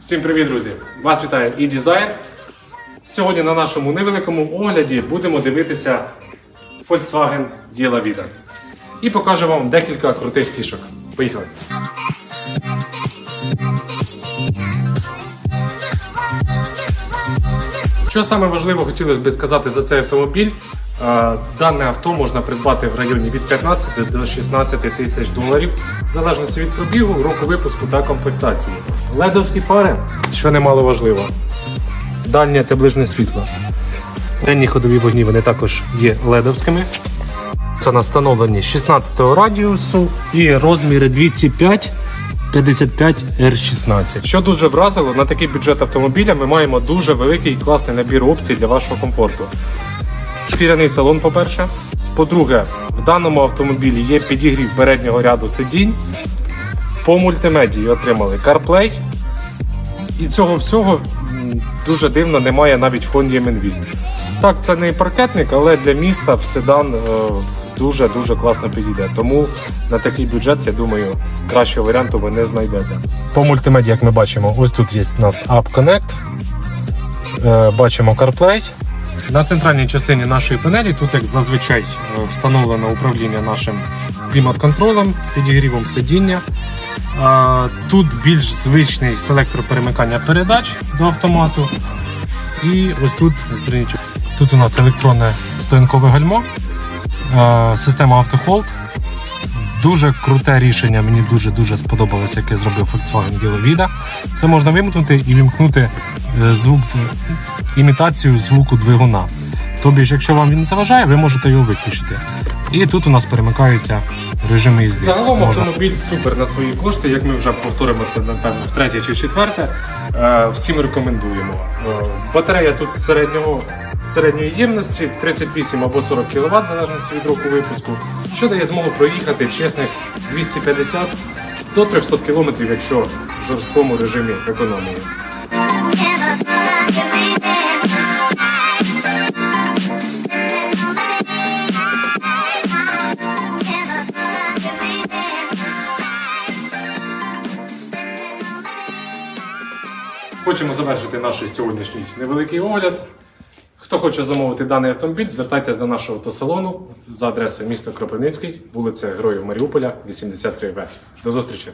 Всім привіт, друзі! Вас вітає e-Design. Сьогодні на нашому невеликому огляді будемо дивитися Volkswagen Dela Vida. І покажу вам декілька крутих фішок. Поїхали! Що саме важливо хотілося би сказати за цей автомобіль. Е, Дане авто можна придбати в районі від 15 до 16 тисяч доларів, в залежності від пробігу, року випуску та комплектації. Ледовські фари, що немало важливо. Дальнє та ближнє світло. Денні ходові вогні вони також є ледовськими. Це на встановленні 16 радіусу і розміри 205 55 R16. Що дуже вразило, на такий бюджет автомобіля ми маємо дуже великий і класний набір опцій для вашого комфорту. Шкіряний салон, по-перше. По-друге, в даному автомобілі є підігрів переднього ряду сидінь. По мультимедії отримали CarPlay. І цього всього дуже дивно немає навіть Honda MNV. Так, це не паркетник, але для міста в седан дуже дуже класно підійде. Тому на такий бюджет, я думаю, кращого варіанту ви не знайдете. По мультимедії, як ми бачимо, ось тут є у нас App Connect. Е, Бачимо CarPlay. На центральній частині нашої панелі тут, як зазвичай, е, встановлено управління нашим клімат-контролем, підігрівом сидіння. Тут більш звичний селектор перемикання передач до автомату. І ось тут зверніть, тут у нас електронне стоянкове гальмо, система автохолд. Дуже круте рішення, мені дуже-дуже сподобалось, яке зробив Volkswagen Delo Vida. Це можна вимкнути і вімкнути е, звук, імітацію звуку двигуна. Тобі ж, якщо вам він не заважає, ви можете його виключити. І тут у нас перемикаються режими їзди. Загалом Можна. автомобіль супер на свої кошти, як ми вже повторимо це напевно втретє чи четверте. Е, Всім рекомендуємо. Е, Батарея тут середнього середньої ємності 38 або 40 кВт, в залежності від року випуску, що дає змогу проїхати чесних 250 до 300 км, якщо в жорсткому режимі економії. Хочемо завершити наш сьогоднішній невеликий огляд. Хто хоче замовити даний автомобіль, звертайтесь до нашого автосалону за адресою міста Кропивницький, вулиця Героїв Маріуполя, 83В. До зустрічі!